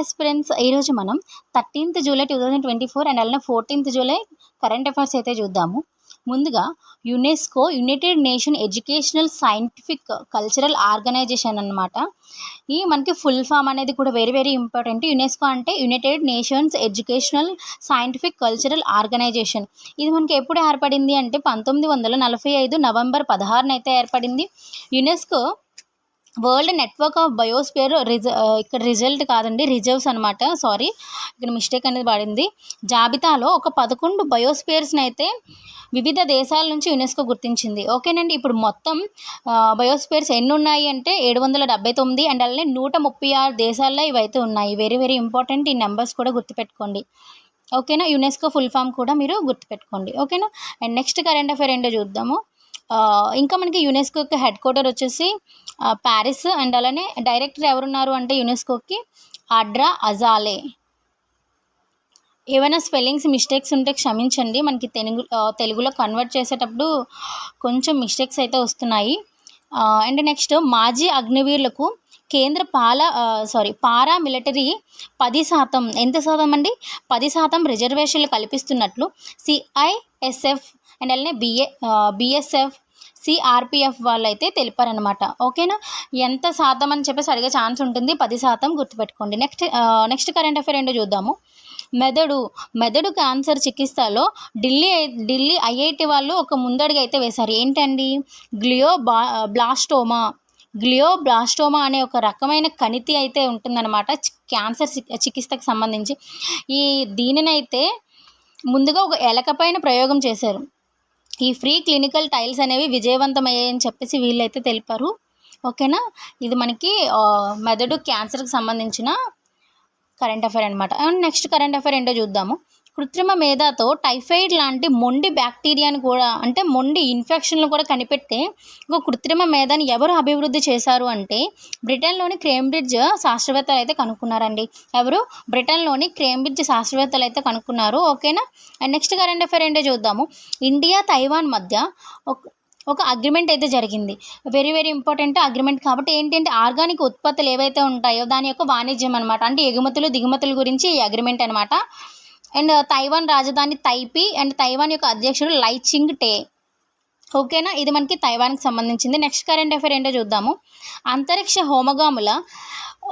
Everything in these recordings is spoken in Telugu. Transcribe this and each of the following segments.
ఆస్పిరెంట్స్ ఈరోజు మనం thirteenth July two thousand twenty four and అలానే ఫోర్టీన్త్ జూలై కరెంట్ అఫైర్స్ అయితే చూద్దాము. ముందుగా UNESCO united nation educational scientific cultural organisation అనమాట ఈ మనకి ఫుల్ ఫామ్ అనేది కూడా వెరీ వెరీ ఇంపార్టెంట్ యునెస్కో అంటే united nations educational scientific cultural organisation ఇది మనకి ఎప్పుడు ఏర్పడింది అంటే పంతొమ్మిది వందల నలభై ఐదు నవంబర్ పదహారున అయితే ఏర్పడింది. UNESCO world network of biosphere రిజ ఇక్కడ రిజల్ట్ కాదండి రిజర్వ్స్ అనమాట సారీ. ఇక్కడ మిస్టేక్ అనేది పడింది. జాబితాలో ఒక పదకొండు బయోస్పియర్స్ని అయితే వివిధ దేశాల నుంచి యునెస్కో గుర్తించింది. ఓకేనండి ఇప్పుడు మొత్తం బయోస్పియర్స్ ఎన్ని ఉన్నాయి అంటే ఏడు వందల డెబ్బై తొమ్మిది అండ్ అలానే నూట ముప్పై ఆరు దేశాల్లో ఇవైతే ఉన్నాయి. వెరీ వెరీ ఇంపార్టెంట్ ఈ నెంబర్స్ కూడా గుర్తుపెట్టుకోండి. ఓకేనా? యునెస్కో ఫుల్ ఫామ్ కూడా మీరు గుర్తుపెట్టుకోండి. ఓకేనా? అండ్ నెక్స్ట్ కరెంట్ అఫైర్ ఏంటో చూద్దాము. ఇంకా మనకి యునెస్కోకి హెడ్ క్వార్టర్ వచ్చేసి ప్యారిస్ అండ్ అలానే డైరెక్టర్ ఎవరున్నారు అంటే యునెస్కోకి అడ్రా అజాలే. ఏమైనా స్పెల్లింగ్స్ మిస్టేక్స్ ఉంటే క్షమించండి. మనకి తెలుగు తెలుగులో కన్వర్ట్ చేసేటప్పుడు కొంచెం మిస్టేక్స్ అయితే వస్తున్నాయి. అండ్ నెక్స్ట్ మాజీ అగ్నివీరులకు కేంద్ర పాల సారీ పారా మిలిటరీ పది శాతం ఎంత శాతం అండి? పది శాతం రిజర్వేషన్లు కల్పిస్తున్నట్లు సిఐఎస్ఎఫ్ అండ్ అలానే బిఏ బిఎస్ఎఫ్ సిఆర్పిఎఫ్ వాళ్ళు అయితే తెలిపారనమాట ఓకేనా? ఎంత శాతం అని చెప్పేసి అడిగే ఛాన్స్ ఉంటుంది. పది శాతం గుర్తుపెట్టుకోండి. నెక్స్ట్ నెక్స్ట్ కరెంట్ అఫైర్ ఏంటో చూద్దాము. మెదడు మెదడు క్యాన్సర్ చికిత్సలో ఢిల్లీ ఢిల్లీ ఐఐటి వాళ్ళు ఒక ముందడుగు అయితే వేశారు. ఏంటండి? గ్లియో బా బ్లాస్టోమా గ్లియోబ్లాస్టోమా అనే ఒక రకమైన కణితి అయితే ఉంటుందన్నమాట చి- క్యాన్సర్ చి- చికిత్సకు సంబంధించి. ఈ దీనినైతే ముందుగా ఒక ఎలకపైన ప్రయోగం చేశారు. ఈ ఫ్రీ క్లినికల్ టైల్స్ అనేవి విజయవంతమయ్యాయని చెప్పేసి వీళ్ళైతే తెలిపారు. ఓకేనా? ఇది మనకి మెదడు క్యాన్సర్కి సంబంధించిన కరెంట్ అఫైర్ అనమాట అండ్ నెక్స్ట్ కరెంట్ అఫైర్ ఏంటో చూద్దాము. కృత్రిమ మేధాతో టైఫాయిడ్ లాంటి మొండి బ్యాక్టీరియాని కూడా అంటే మొండి ఇన్ఫెక్షన్లు కూడా కనిపెట్టే ఒక కృత్రిమ మేధాని ఎవరు అభివృద్ధి చేశారు అంటే బ్రిటన్లోని క్రేంబ్రిడ్జ్ శాస్త్రవేత్తలు అయితే కనుక్కున్నారండి. ఎవరు? బ్రిటన్లోని క్రేంబ్రిడ్జ్ శాస్త్రవేత్తలు అయితే కనుక్కున్నారు. ఓకేనా? అండ్ నెక్స్ట్ కరెంట్ అఫైర్ ఏంటో చూద్దాము. ఇండియా తైవాన్ మధ్య ఒక ఒక అగ్రిమెంట్ అయితే జరిగింది. వెరీ వెరీ ఇంపార్టెంట్ అగ్రిమెంట్ కాబట్టి ఏంటంటే ఆర్గానిక్ ఉత్పత్తులు ఏవైతే ఉంటాయో దాని యొక్క వాణిజ్యం అనమాట అంటే ఎగుమతులు దిగుమతుల గురించి ఈ అగ్రిమెంట్ అనమాట అండ్ uh, తైవాన్ రాజధాని తైపీ అండ్ తైవాన్ యొక్క అధ్యక్షుడు లైచింగ్ టే. ఓకేనా? ఇది మనకి తైవాన్కి సంబంధించింది. నెక్స్ట్ కరెంట్ అఫైర్ ఏంటో చూద్దాము. అంతరిక్ష హోమగాముల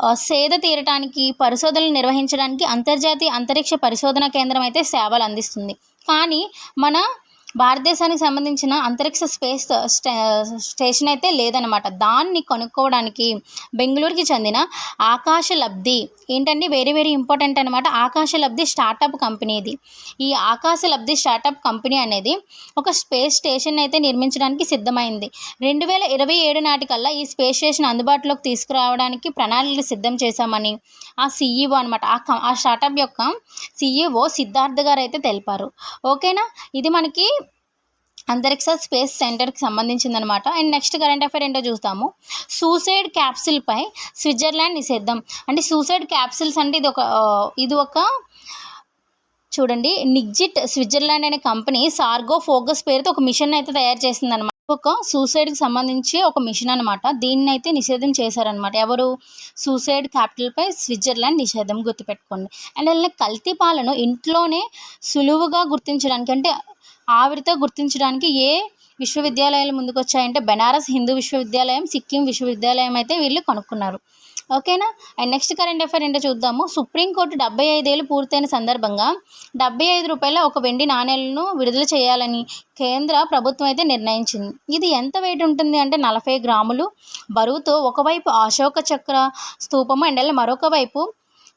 uh, సేద తీరటానికి పరిశోధనలు నిర్వహించడానికి అంతర్జాతీయ అంతరిక్ష పరిశోధన కేంద్రం అయితే సేవలు అందిస్తుంది. కానీ మన భారతదేశానికి సంబంధించిన అంతరిక్ష స్పేస్ స్టేషన్ అయితే లేదనమాట దాన్ని కొనుక్కోవడానికి బెంగళూరుకి చెందిన ఆకాశ లబ్ధి ఏంటంటే వెరీ వెరీ ఇంపార్టెంట్ అనమాట ఆకాశ లబ్ధి స్టార్టప్ కంపెనీ ఇది ఈ ఆకాశ లబ్ధి స్టార్టప్ కంపెనీ అనేది ఒక స్పేస్ స్టేషన్ అయితే నిర్మించడానికి సిద్ధమైంది. రెండు వేల ఇరవై ఏడు నాటికల్లా ఈ స్పేస్ స్టేషన్ అందుబాటులోకి తీసుకురావడానికి ప్రణాళికలు సిద్ధం చేశామని ఆ సీఈఓ అనమాట ఆ ఆ స్టార్టప్ యొక్క సీఈఓ సిద్ధార్థ్ గారు అయితే తెలిపారు. ఓకేనా? ఇది మనకి అంతరిక్ష స్పేస్ సెంటర్కి సంబంధించిందనమాట అండ్ నెక్స్ట్ కరెంట్ అఫైర్ ఏంటో చూస్తాము. సూసైడ్ క్యాప్సిల్పై స్విట్జర్లాండ్ నిషేధం. అంటే సూసైడ్ క్యాప్సిల్స్ అంటే ఇది ఒక ఇది ఒక చూడండి నిగ్జిట్ స్విట్జర్లాండ్ అనే కంపెనీ సార్గో ఫోకస్ పేరుతో ఒక మిషన్ అయితే తయారు చేసిందనమాట ఒక సూసైడ్కి సంబంధించి ఒక మిషన్ అనమాట దీన్ని అయితే నిషేధం చేశారనమాట ఎవరు? సూసైడ్ క్యాపిటల్పై స్విట్జర్లాండ్ నిషేధం గుర్తుపెట్టుకోండి. అండ్ అలానే కల్తీ పాలను ఇంట్లోనే సులువుగా గుర్తించడానికి అంటే ఆవిరితో గుర్తించడానికి ఏ విశ్వవిద్యాలయాలు ముందుకు వచ్చాయంటే బెనారస్ హిందూ విశ్వవిద్యాలయం సిక్కిం విశ్వవిద్యాలయం అయితే వీళ్ళు కనుక్కున్నారు. ఓకేనా? అండ్ నెక్స్ట్ కరెంట్ అఫైర్ ఏంటో చూద్దాము. సుప్రీంకోర్టు డెబ్బై ఐదేళ్ళు పూర్తయిన సందర్భంగా డెబ్బై ఐదు రూపాయల ఒక వెండి నాణేలను విడుదల చేయాలని కేంద్ర ప్రభుత్వం అయితే నిర్ణయించింది. ఇది ఎంత వెయిట్ ఉంటుంది అంటే నలభై గ్రాములు. బరువుతో ఒకవైపు అశోక చక్ర స్తూపము అండ్ మరొక వైపు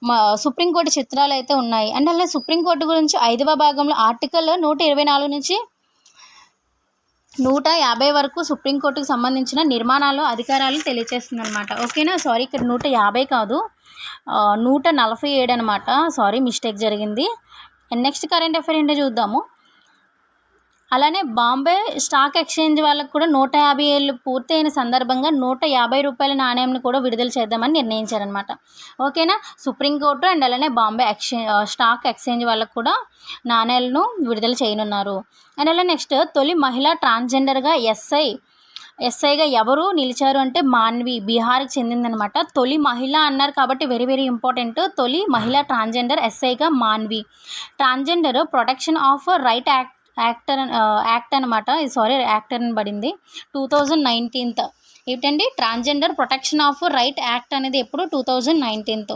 మా సుప్రీంకోర్టు చిత్రాలు అయితే ఉన్నాయి. అండ్ అలా సుప్రీంకోర్టు గురించి ఐదవ భాగంలో ఆర్టికల్ నూట ఇరవై నాలుగు నుంచి నూట యాభై వరకు సుప్రీంకోర్టుకు సంబంధించిన నిర్మాణాలు అధికారాలు తెలియజేస్తుంది అనమాట ఓకేనా? సారీ ఇక్కడ నూట యాభై కాదు. నూట నలభై ఏడు అనమాట సారీ మిస్టేక్ జరిగింది. అండ్ నెక్స్ట్ కరెంట్ అఫైర్ ఏంటో చూద్దాము. అలానే బాంబే స్టాక్ ఎక్స్చేంజ్ వాళ్ళకు కూడా నూట యాభై ఏళ్ళు పూర్తయిన సందర్భంగా నూట యాభై రూపాయల నాణ్యంను కూడా విడుదల చేద్దామని నిర్ణయించారనమాట ఓకేనా? సుప్రీంకోర్టు అండ్ అలానే బాంబే ఎక్స్చేంజ్ స్టాక్ ఎక్స్చేంజ్ వాళ్ళకు కూడా నాణ్యాలను విడుదల చేయనున్నారు. అండ్ అలా నెక్స్ట్ తొలి మహిళా ట్రాన్స్జెండర్గా ఎస్ఐ ఎస్ఐగా ఎవరు నిలిచారు అంటే మాన్వి బీహార్కి చెందిందనమాట తొలి మహిళ అన్నారు కాబట్టి వెరీ వెరీ ఇంపార్టెంట్. తొలి మహిళ transgender ఎస్ఐగా Manvi. Transgender protection of right act actor act అనమాట సారీ యాక్టర్ అని పడింది. Two thousand nineteenth. ఏంటండి? Transgender protection of right act అనేది ఎప్పుడు? Two thousand nineteenth.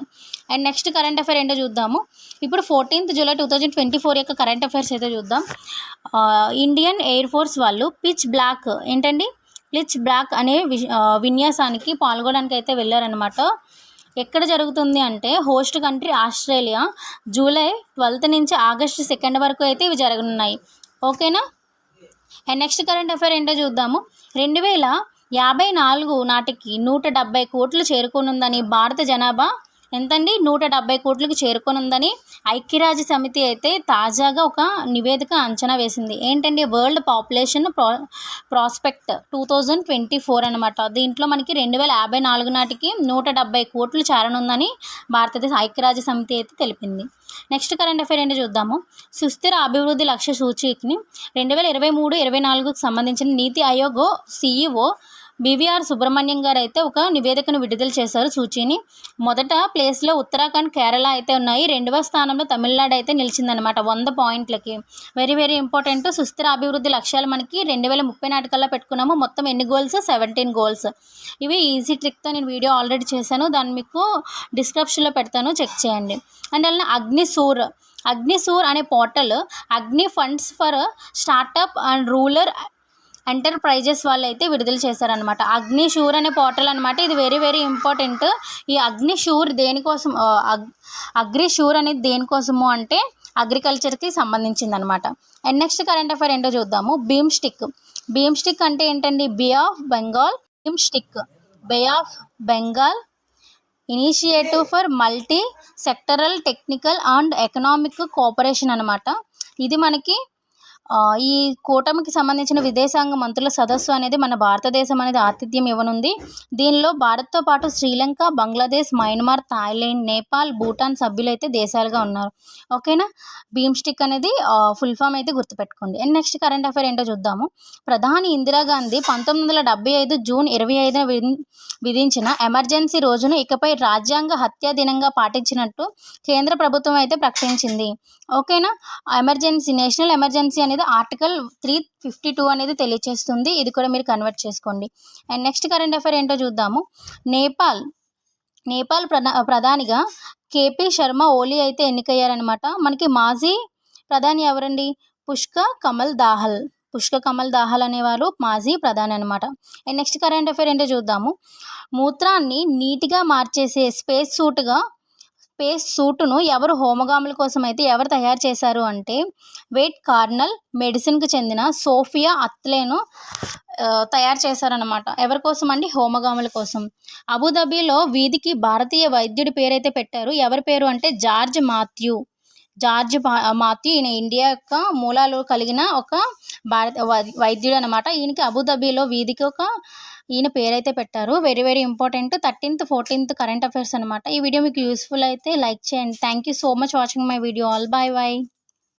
And next current affair ఏంటో చూద్దాము. ఇప్పుడు fourteenth July two thousand twenty four యొక్క కరెంట్ అఫైర్స్ అయితే చూద్దాం. ఇండియన్ ఎయిర్ ఫోర్స్ వాళ్ళు పిచ్ బ్లాక్ ఏంటండి? పిచ్ బ్లాక్ అనే వి- విన్యాసానికి పాల్గొనడానికి అయితే వెళ్ళారనమాట ఎక్కడ జరుగుతుంది అంటే host country Australia July twelfth నుంచి ఆగస్ట్ సెకండ్ వరకు అయితే ఇవి జరగనున్నాయి. ఓకేనా? అండ్ నెక్స్ట్ కరెంట్ అఫైర్ ఏంటో చూద్దాము. రెండు వేల యాభై నాలుగు నాటికి నూట డెబ్బై కోట్లు చేరుకోనుందని భారత జనాభా ఎంతండి? నూట డెబ్బై కోట్లకు చేరుకోనుందని ఐక్యరాజ్య సమితి అయితే తాజాగా ఒక నివేదిక అంచనా వేసింది. ఏంటండి? World population pro prospect two thousand twenty four అనమాట దీంట్లో మనకి రెండు వేల యాభై నాలుగు నాటికి నూట డెబ్బై కోట్లు చేరనుందని భారతదేశ ఐక్యరాజ్య సమితి అయితే తెలిపింది. నెక్స్ట్ కరెంట్ అఫైర్ ఏంటి చూద్దాము. సుస్థిర అభివృద్ధి లక్ష్య సూచికని రెండు వేల ఇరవై మూడు ఇరవై నాలుగుకు సంబంధించిన నీతి ఆయోగ్ సిఇఓ బీవీఆర్ సుబ్రహ్మణ్యం గారు అయితే ఒక నివేదికను విడుదల చేశారు సూచీని. మొదట ప్లేస్లో ఉత్తరాఖండ్ కేరళ అయితే ఉన్నాయి. రెండవ స్థానంలో తమిళనాడు అయితే నిలిచిందనమాట వంద పాయింట్లకి. Very very important. సుస్థిర అభివృద్ధి లక్ష్యాలు మనకి రెండు వేల ముప్పై నాటికల్లా పెట్టుకున్నాము. మొత్తం ఎన్ని గోల్స్? Seventeen goals. ఇవి ఈజీ ట్రిక్తో నేను వీడియో ఆల్రెడీ చేశాను. దాన్ని మీకు డిస్క్రిప్షన్లో పెడతాను. చెక్ చేయండి. అండ్ అలానే అగ్నిసూర్. అగ్నిసూర్ అనే portal Agni funds for startup and rural enterprises వాళ్ళు అయితే విడుదల చేశారనమాట అగ్ని షూర్ అనే పోర్టల్ అనమాట ఇది వెరీ వెరీ ఇంపార్టెంట్ ఈ అగ్ని షూర్ దేనికోసం ఆ, అగ్ షూర్ అనేది దేనికోసము అంటే అగ్రికల్చర్కి సంబంధించింది అనమాట అండ్ నెక్స్ట్ కరెంట్ అఫైర్ ఏంటో చూద్దాము. భీమ్ స్టిక్ భీమ్ స్టిక్ అంటే ఏంటండి? Bay of Bengal BIMSTEC bay of Bengal initiative for multi sectoral technical and economic cooperation అనమాట ఇది మనకి ఈ కూటమికి సంబంధించిన విదేశాంగ మంత్రుల సదస్సు అనేది మన భారతదేశం అనేది ఆతిథ్యం ఇవ్వనుంది. దీనిలో భారత్తో పాటు శ్రీలంక బంగ్లాదేశ్ మయన్మార్ థాయిలాండ్ నేపాల్ భూటాన్ సభ్యులు అయితే దేశాలుగా ఉన్నారు. ఓకేనా? భీమ్ స్టిక్ అనేది ఫుల్ ఫామ్ అయితే గుర్తుపెట్టుకోండి. అండ్ నెక్స్ట్ కరెంట్ అఫైర్ ఏంటో చూద్దాము. ప్రధాని ఇందిరాగాంధీ పంతొమ్మిది వందల డెబ్బై ఐదు జూన్ ఇరవై ఐదున విధించిన ఎమర్జెన్సీ రోజును ఇకపై రాజ్యాంగ హత్యా దినంగా పాటించినట్టు కేంద్ర ప్రభుత్వం అయితే ప్రకటించింది. ఓకేనా? ఎమర్జెన్సీ నేషనల్ ఎమర్జెన్సీ అనేది ఆర్టికల్ త్రీ ఫిఫ్టీ టూ అనేది తెలియచేస్తుంది. ఇది కూడా మీరు కన్వర్ట్ చేసుకోండి. అండ్ నెక్స్ట్ కరెంట్ అఫైర్ ఏంటో చూద్దాము. నేపాల్ నేపాల్ ప్రధా ప్రధానిగా కేపీ శర్మ ఓలీ అయితే ఎన్నికయ్యారనమాట మనకి మాజీ ప్రధాని ఎవరండి? పుష్క కమల్ దాహల్. పుష్క కమల్ దాహల్ అనేవారు మాజీ ప్రధాని అనమాట అండ్ నెక్స్ట్ కరెంట్ అఫైర్ ఏంటో చూద్దాము. మూత్రాన్ని నీట్గా మార్చేసే స్పేస్ సూట్గా స్పేస్ సూటును ఎవరు హోమగాముల కోసం అయితే ఎవరు తయారు చేశారు అంటే వెయిట్ కార్నల్ మెడిసిన్కి చెందిన సోఫియా అత్లేను తయారు చేశారనమాట ఎవరి కోసం అండి? హోమగాముల కోసం. అబుదాబిలో వీధికి భారతీయ వైద్యుడి పేరైతే పెట్టారు. ఎవరి పేరు అంటే జార్జ్ మాథ్యూ. జార్జ్ మాతి ఈయన ఇండియా యొక్క మూలాలు కలిగిన ఒక భారత వై- వైద్యుడు అనమాట ఈయనకి అబుదాబిలో వీధికి ఒక ఈయన పేరైతే పెట్టారు. Very very important thirteenth fourteenth current affairs అనమాట ఈ వీడియో మీకు యూస్ఫుల్ అయితే లైక్ చేయండి. Thank you so much watching my video all bye bye